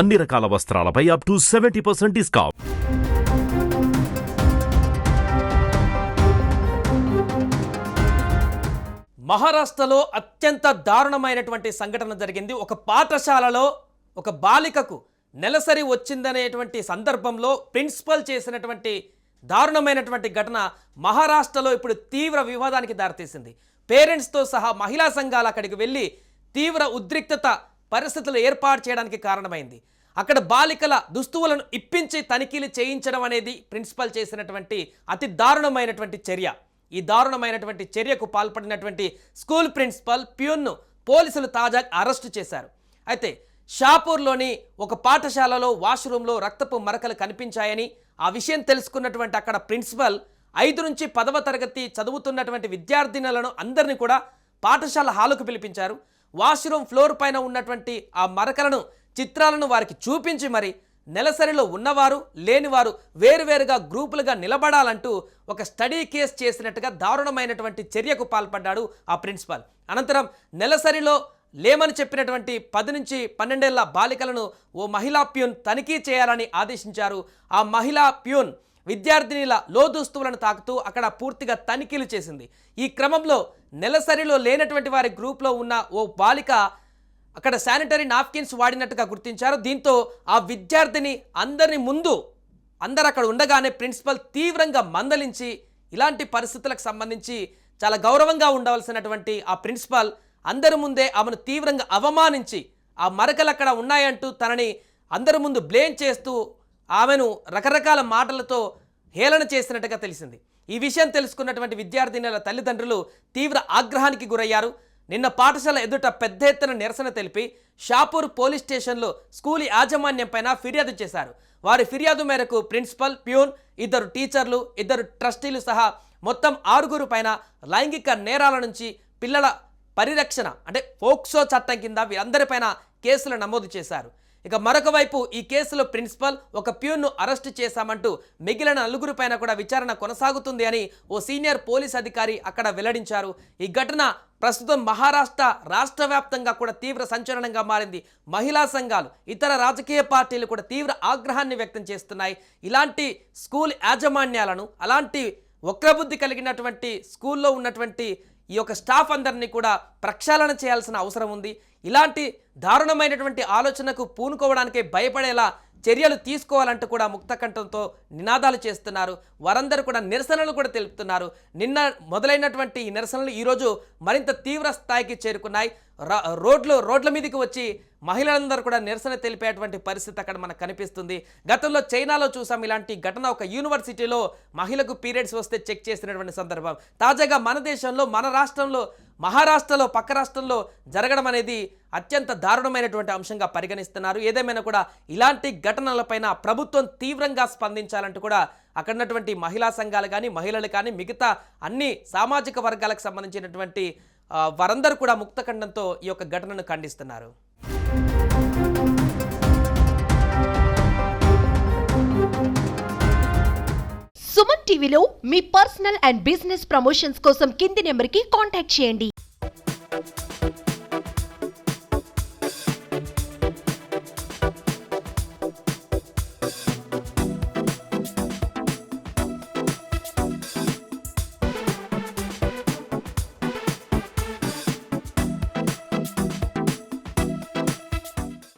అన్ని రకాల వస్త్రాలపై up to seventy percent discount మహారాష్ట్రలో అత్యంత దారుణమైనటువంటి సంఘటన జరిగింది. ఒక పాఠశాలలో ఒక బాలికకు నెలసరి వచ్చిందనేటువంటి సందర్భంలో ప్రిన్సిపల్ చేసినటువంటి దారుణమైనటువంటి ఘటన మహారాష్ట్రలో ఇప్పుడు తీవ్ర వివాదానికి దారితీసింది. పేరెంట్స్తో సహా మహిళా సంఘాలు అక్కడికి వెళ్ళి తీవ్ర ఉద్రిక్తత పరిస్థితులు ఏర్పాటు చేయడానికి కారణమైంది. అక్కడ బాలికల దుస్తువులను ఇప్పించి తనిఖీలు చేయించడం అనేది ప్రిన్సిపల్ చేసినటువంటి అతి దారుణమైనటువంటి చర్య. ఈ దారుణమైనటువంటి చర్యకు పాల్పడినటువంటి స్కూల్ ప్రిన్సిపల్ ప్యూన్ను పోలీసులు తాజా అరెస్టు చేశారు. అయితే షాపూర్లోని ఒక పాఠశాలలో వాష్రూమ్లో రక్తపు మరకలు కనిపించాయని ఆ విషయం తెలుసుకున్నటువంటి అక్కడ ప్రిన్సిపల్ ఐదు నుంచి పదవ తరగతి చదువుతున్నటువంటి విద్యార్థినులను అందరినీ కూడా పాఠశాల హాలుకు పిలిపించారు. వాష్రూమ్ ఫ్లోర్ పైన ఉన్నటువంటి ఆ మరకలను చిత్రాలను వారికి చూపించి మరి నెలసరిలో ఉన్నవారు లేనివారు వేరువేరుగా గ్రూపులుగా నిలబడాలంటూ ఒక స్టడీ కేస్ చేసినట్టుగా దారుణమైనటువంటి చర్యకు పాల్పడ్డాడు ఆ ప్రిన్సిపాల్. అనంతరం నెలసరిలో లేమని చెప్పినటువంటి పది నుంచి పన్నెండేళ్ళ బాలికలను ఓ మహిళా ప్యూన్ తనిఖీ చేయాలని ఆదేశించారు. ఆ మహిళా ప్యూన్ విద్యార్థినిల లోదుస్తువులను తాకుతూ అక్కడ పూర్తిగా తనిఖీలు చేసింది. ఈ క్రమంలో నెలసరిలో లేనటువంటి వారి గ్రూప్లో ఉన్న ఓ బాలిక అక్కడ శానిటరీ నాప్కిన్స్ వాడినట్టుగా గుర్తించారు. దీంతో ఆ విద్యార్థిని అందరిని ముందు అందరు అక్కడ ఉండగానే ప్రిన్సిపల్ తీవ్రంగా మందలించి ఇలాంటి పరిస్థితులకు సంబంధించి చాలా గౌరవంగా ఉండవలసినటువంటి ఆ ప్రిన్సిపాల్ అందరి ముందే ఆమెను తీవ్రంగా అవమానించి ఆ మరకలు అక్కడ ఉన్నాయంటూ తనని అందరి ముందు బ్లేమ్ చేస్తూ ఆమెను రకరకాల మాటలతో హేళన చేసినట్టుగా తెలిసింది. ఈ విషయం తెలుసుకున్నటువంటి విద్యార్థినుల తల్లిదండ్రులు తీవ్ర ఆగ్రహానికి గురయ్యారు. నిన్న పాఠశాల ఎదుట పెద్ద ఎత్తున నిరసన తెలిపి షాపూర్ పోలీస్ స్టేషన్లో స్కూల్ యాజమాన్యం పైన ఫిర్యాదు చేశారు. వారి ఫిర్యాదు మేరకు ప్రిన్సిపల్ ప్యూన్ ఇద్దరు టీచర్లు ఇద్దరు ట్రస్టీలు సహా మొత్తం ఆరుగురు పైన లైంగిక నేరాల నుంచి పిల్లల పరిరక్షణ అంటే ఫోక్సో చట్టం కింద వీరందరిపైన కేసులు నమోదు చేశారు. ఇక మరొక వైపు ఈ కేసులో ప్రిన్సిపల్ ఒక ప్యూన్ను అరెస్టు చేశామంటూ మిగిలిన నలుగురు పైన కూడా విచారణ కొనసాగుతుంది అని ఓ సీనియర్ పోలీస్ అధికారి అక్కడ వెల్లడించారు. ఈ ఘటన ప్రస్తుతం మహారాష్ట్ర రాష్ట్ర వ్యాప్తంగా కూడా తీవ్ర సంచలనంగా మారింది. మహిళా సంఘాలు ఇతర రాజకీయ పార్టీలు కూడా తీవ్ర ఆగ్రహాన్ని వ్యక్తం చేస్తున్నాయి. ఇలాంటి స్కూల్ యాజమాన్యాలను అలాంటి వక్రబుద్ధి కలిగినటువంటి స్కూల్లో ఉన్నటువంటి ఈ యొక్క స్టాఫ్ అందరినీ కూడా ప్రక్షాళన చేయాల్సిన అవసరం ఉంది. ఇలాంటి దారుణమైనటువంటి ఆలోచనకు పూనుకోవడానికే భయపడేలా చర్యలు తీసుకోవాలంటూ కూడా ముక్తకంఠంతో నినాదాలు చేస్తున్నారు. వారందరూ కూడా నిరసనలు కూడా తెలుపుతున్నారు. నిన్న మొదలైనటువంటి ఈ నిరసనలు ఈరోజు మరింత తీవ్ర స్థాయికి చేరుకున్నాయి. రోడ్లు రోడ్ల మీదకి వచ్చి మహిళలందరూ కూడా నిరసన తెలిపేటువంటి పరిస్థితి అక్కడ మనకు కనిపిస్తుంది. గతంలో చైనాలో చూసాం ఇలాంటి ఘటన. ఒక యూనివర్సిటీలో మహిళకు పీరియడ్స్ వస్తే చెక్ చేసినటువంటి సందర్భం. తాజాగా మన దేశంలో మన రాష్ట్రంలో మహారాష్ట్రలో పక్క రాష్ట్రంలో జరగడం అనేది అత్యంత దారుణమైనటువంటి అంశంగా పరిగణిస్తున్నారు. ఏదేమైనా కూడా ఇలాంటి ఘటనలపైన ప్రభుత్వం తీవ్రంగా స్పందించాలంటూ కూడా అక్కడ ఉన్నటువంటి మహిళా సంఘాలు కానీ మహిళలు కానీ మిగతా అన్ని సామాజిక వర్గాలకు సంబంధించినటువంటి వారందరూ కూడా ముక్తఖండంతో ఈ యొక్క ఘటనను ఖండిస్తున్నారు. సుమన్ టీవీలో మీ పర్సనల్ అండ్ బిజినెస్ ప్రమోషన్స్ కోసం కింది నెంబర్కి కాంటాక్ట్ చేయండి.